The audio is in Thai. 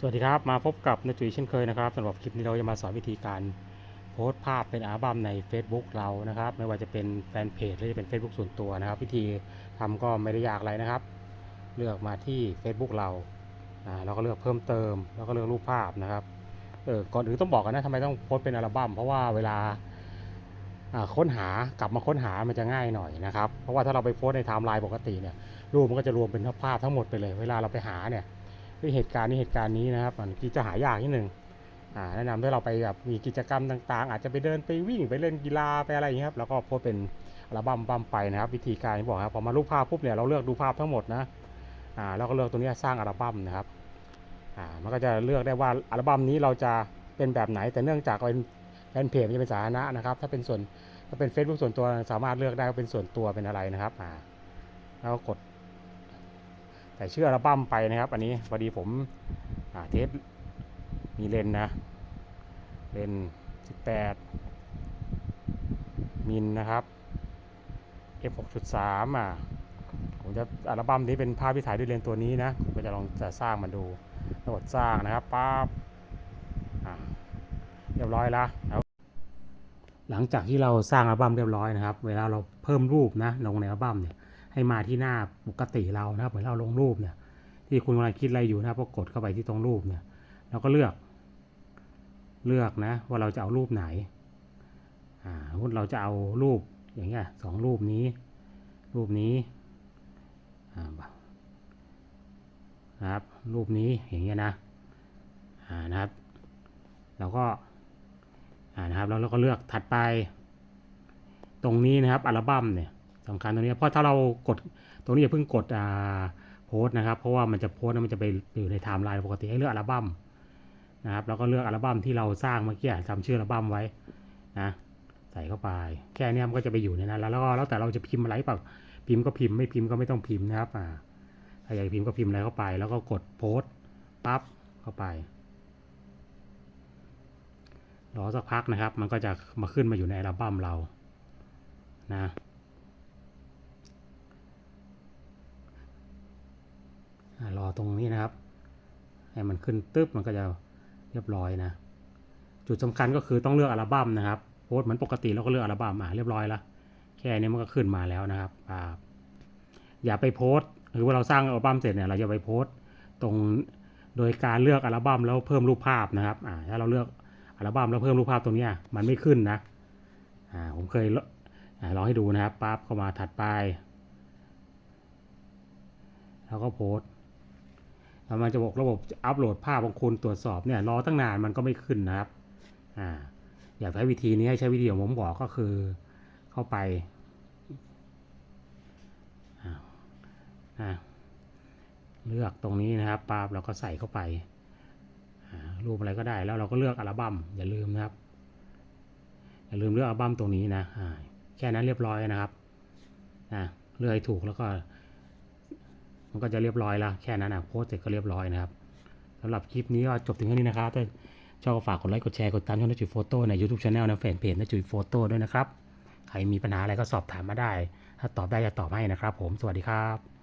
สวัสดีครับ มาพบกับนจุยเช่นเคยนะครับสำหรับคลิปนี้เราจะมาสอนวิธีการโพสต์ภาพเป็นอัลบั้มใน Facebook เรานะครับ ไม่ว่าจะเป็นแฟนเพจหรือจะเป็น Facebook ส่วนตัวนะครับ วิธีทำก็ไม่ได้ยากอะไรนะครับ เลือกมาที่ Facebook เราอ่าเราก็เลือกเพิ่มเติม แล้วก็เลือกรูปภาพนะครับเออก่อนอื่นต้องบอกกันนะทำไมต้องโพสต์เป็นอัลบั้มเพราะว่าเวลาอ่าค้นหากลับมาค้นหามันจะง่ายหน่อยนะครับ เพราะว่าถ้าเราไปโพสต์ในไทม์ไลน์ปกติเนี่ยรูปมันก็จะรวมเป็นภาพทั้งหมดไปเลย เวลาเราไปหาเนี่ย ด้วยเหตุการณ์นี้เหตุการณ์นี้นะครับมันที่จะหายากนิดนึงอ่าแนะนำให้เราไปแบบมีกิจกรรมต่างๆ อาจจะไปเดินไปวิ่งไปเล่นกีฬาไปอะไรอย่างเงี้ยครับแล้วก็โพสเป็นอัลบั้มบัมไปนะครับ วิธีการที่บอกครับพอมารูปภาพปุ๊บเนี่ยเราเลือกดูภาพทั้งหมดนะอ่าแล้วก็เลือกตัวนี้สร้างอัลบั้มนะครับอ่ามันก็จะเลือกได้ว่าอัลบั้มนี้เราจะเป็นแบบไหนแต่เนื่องจากเป็นแฟนเพจมันจะเป็นสาธารณะนะครับ ถ้าเป็นส่วนถ้าเป็น Facebook ส่วนตัวสามารถเลือกได้ว่าเป็นส่วนตัวเป็นอะไรนะครับอ่าแล้วก็กด ใส่ชื่ออัลบั้มไปนะครับ อันนี้พอดีผมเทสมีเลนนะ เลน 18 มิลนะครับ f 6.3อะผมจะอัลบั้มนี้เป็นภาพที่ถ่ายด้วยเลนตัวนี้นะผมก็จะลองจะสร้างมันดูกดสร้างนะครับปั๊บเรียบร้อยล้วแล้วหลังจากที่เราสร้างอัลบั้มเรียบร้อยนะครับ เวลาเราเพิ่มรูปนะลงในอัลบั้มเนี่ย ให้มาที่หน้าปกติเรานะครับเหมือนเราลงรูปเนี่ย ที่คุณกำลังคิดอะไรอยู่นะครับก็กดเข้าไปที่ตรงรูปเนี่ยเราก็เลือก เลือกนะ ว่าเราจะเอารูปไหนอ่าเราจะเอารูปอย่างเงี้ยสองรูปนี้ รูปนี้อ่านะครับรูปนี้อย่างเงี้ยนะอ่านะครับเราก็อ่านะครับแล้วเราก็เลือกถัดไป ตรงนี้นะครับอัลบั้มเนี่ย สำคัญตรงนี้เพราะถ้าเรากดตรงนี้อย่าเพิ่งกดอ่าโพสต์นะครับ เพราะว่ามันจะโพสต์มันจะไปอยู่ในไทม์ไลน์ปกติให้เลือกอัลบั้มนะครับแล้วก็เลือกอัลบั้มที่เราสร้างเมื่อกี้จำชื่ออัลบั้มไว้นะใส่เข้าไป แค่เนี้ยมันก็จะไปอยู่ในนั้นแล้วแล้วก็แล้วแต่เราจะพิมพ์อะไรเปล่าพิมพ์ก็พิมพ์ไม่พิมพ์ก็ไม่ต้องพิมพ์นะครับอ่าถ้าอยากพิมพ์ก็พิมพ์อะไรเข้าไป แล้วก็กดโพสต์ปั๊บเข้าไปรอสักพักนะครับ มันก็จะมาขึ้นมาอยู่ในอัลบั้มเรานะอ่า รอตรงนี้นะครับ ให้มันขึ้นตึ๊บมันก็จะเรียบร้อยนะ จุดสำคัญก็คือต้องเลือกอัลบั้มนะครับโพสเหมือนปกติเราก็เลือกอัลบั้มอ่าเรียบร้อยล้วแค่นี้มันก็ขึ้นมาแล้วนะครับอ่าอย่าไปโพสหรือว่าเราสร้างอัลบั้มเสร็จเนี่ยเราจะไปโพสตรงโดยการเลือกอัลบั้มแล้วเพิ่มรูปภาพนะครับอ่าถ้าเราเลือกอัลบั้มแล้วเพิ่มรูปภาพตรงนี้มันไม่ขึ้นนะอ่าผมเคยลองให้ดูนะครับปั๊บเข้ามาถัดไป แล้วก็โพสต์ แล้วมันจะบอกระบบอัปโหลดภาพของคุณตรวจสอบเนี่ยรอตั้งนานมันก็ไม่ขึ้นนะครับอ่าอยากใช้วิธีนี้ให้ใช้วิธีของผมบอกก็คือเข้าไปเลือกตรงนี้นะครับปั๊บเราก็ใส่เข้าไปรูปอะไรก็ได้แล้วเราก็เลือกอัลบั้มอย่าลืมนะครับ อย่าลืมเลือกอัลบั้มตรงนี้นะแค่นั้นเรียบร้อยนะครับเลือกให้ถูกแล้วก็ มันก็จะเรียบร้อยแล้วแค่นั้นนะโพสเสร็จก็เรียบร้อยนะครับสำหรับคลิปนี้ก็จบถึงแค่นี้นะครับถ้าชอบก็ฝากกดไลค์กดแชร์กดตามช่องนัจุยโฟโต้ใน YouTube Channel นะแฟนเพจนัจุยโฟโต้ด้วยนะครับ ใครมีปัญหาอะไรก็สอบถามมาได้ ถ้าตอบได้จะตอบให้นะครับ ผมสวัสดีครับ